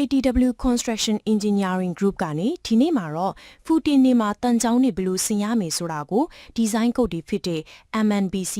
ATW Construction Engineering Group ကနေဒီနေ့မှာတော့ဖူတင်နေမှာတန်ချောင်းတွေဘယ်လိုဆင်ရမယ်ဆိုတာကိုဒီဇိုင်းကုတ်တွေဖြစ်တဲ့ MNBC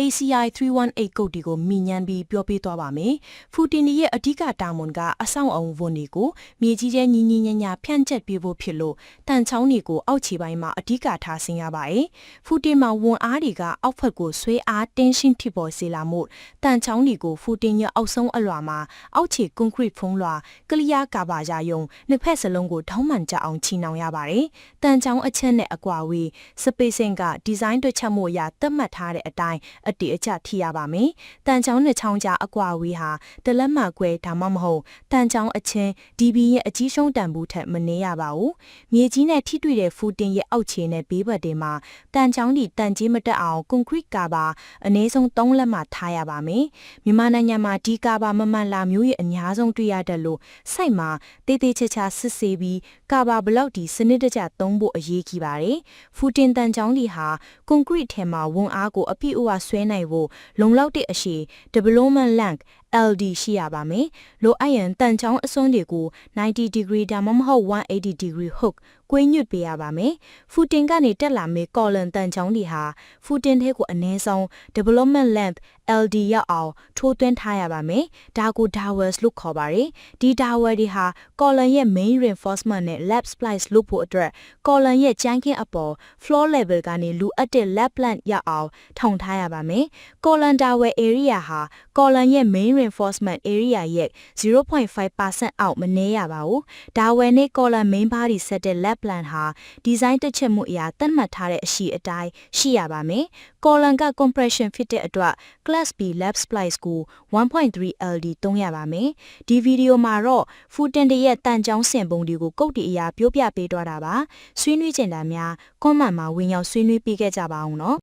ACI 318ကုတ်တွေကိုမြင်ညမ်းပြီးပြောပြသွားပါမယ်။ဖူတင်နေရဲ့အဓိကတာဝန်ကအဆောင်အုံဝန်တွေကိုမြေကြီးကျဲညီညီညညာဖြန့်ကျက်ပေးဖို့ဖြစ်လို့တန်ချောင်းတွေကိုအောက်ခြေပိုင်းမှာအဓိကထားဆင်ရပါတယ်။ဖူတင်မှာဝန်အားတွေကအောက်ဖက်ကိုဆွဲအားတင်းရှင်းဖြစ်ပေါ်စေလာမှုတန်ချောင်းတွေကိုဖူတင်ရဲ့အောက်ဆုံးအလွာမှာအောက်ခြေကွန်ကရစ်ဖုံးလွာကလျာကာပါရာယုံနှစ်ဖက်စလုံးကိုထောင်းမှန်ကြအောင်ချီနှောင်ရပါတယ်။တန်ချောင်းအချက်နဲ့အကွာဝေးစပေစင်ကဒီဇိုင်းတွက်ချက်မှုအရသတ်မှတ်ထားတဲ့အတိုင်းအတည်အကျထိရပါမယ်။တန်ချောင်းနဲ့ချောင်းကြားအကွာဝေးဟာတလက်မှကွဲဒါမှမဟုတ်တန်ချောင်းအချင်း DB ရဲ့အကြီးဆုံးတန်ဖိုးထက်မနည်းရပါဘူး။မြေကြီးနဲ့ထိတွေ့တဲ့ဖူတင်ရဲ့အောက်ခြေနဲ့ဘေးဘက်တွေမှာတန်ချောင်းဒီတန်ကြီးမတက်အောင်ကွန်ကရစ်ကာပါအနည်းဆုံး3လက်မှထားရပါမယ်။မြန်မာနိုင်ငံမှာဒီကာပါမမှန်လာမျိုးရဲ့အများဆုံးတွေ့ရတဲ့လို့စိုက်မှာတေးသေးချာချာစစ်ဆေးပြီးကာဘာဘလောက်ဒီစနစ်တကျသုံးဖို့အရေးကြီးပါတယ်။ဖူတင်တန်ချောင်းဒီဟာကွန်ကရစ်ထဲမှာဝန်အားကိုအပြည့်အဝဆွဲနိုင်ဖို့လုံလောက်တဲ့အရှိ development length LD ရှိရပါမယ်။လိုအပ်ရင်တန်ချောင်းအစွန်းတွေကို90 degree ဒါမှမဟုတ်180 degree hook ကွင်းညွတ်ပေးရပါမယ်။ဖူတင်ကနေတက်လာမယ့် column တန်ချောင်းတွေဟာဖူတင်ထဲကိုအနည်းဆုံး development length LD ရောက်အောင်ထိုးသွင်းထားရပါမယ်။ဒါကို dowels လို့ခေါ်ပါတယ်။ဒီ dowel တွေဟာ column ရဲ့ main reinforcement နဲ့ lap splice လုပ်ဖို့အတွက် column ရဲ့ကြမ်းခင်းအပေါ် floor level ကနေလူအပ်တဲ့ lap plant ရောက်အောင်ထောင်ထားရပါမယ်။ column dowel area ဟာ column ရဲ့ main reinforcement area ရဲ့0.5%အောက်မနည်းရပါဘူး။ dowel နဲ့ column main body ဆက်တဲ့ lap plant ဟာ design တက်ချက်မှုအရာသတ်မှတ်ထားတဲ့အရှိအတိုင်းရှိရပါမယ်။ column က compression ဖြစ်တဲ့အတွက် class B lap splice ကို1.3 LD သုံးရပါမယ်။ဒီဗီဒီယိုမှာတော့ footen တရဲ့တန်ကြောင်းစင်ပုံတွေကိုကုတ်တီအရာပြောပြပေးသွားတာပါ။ဆွေးနွေးကြတာများ comment မှာဝင်ရောက်ဆွေးနွေးပေးခဲ့ကြပါအောင်နော်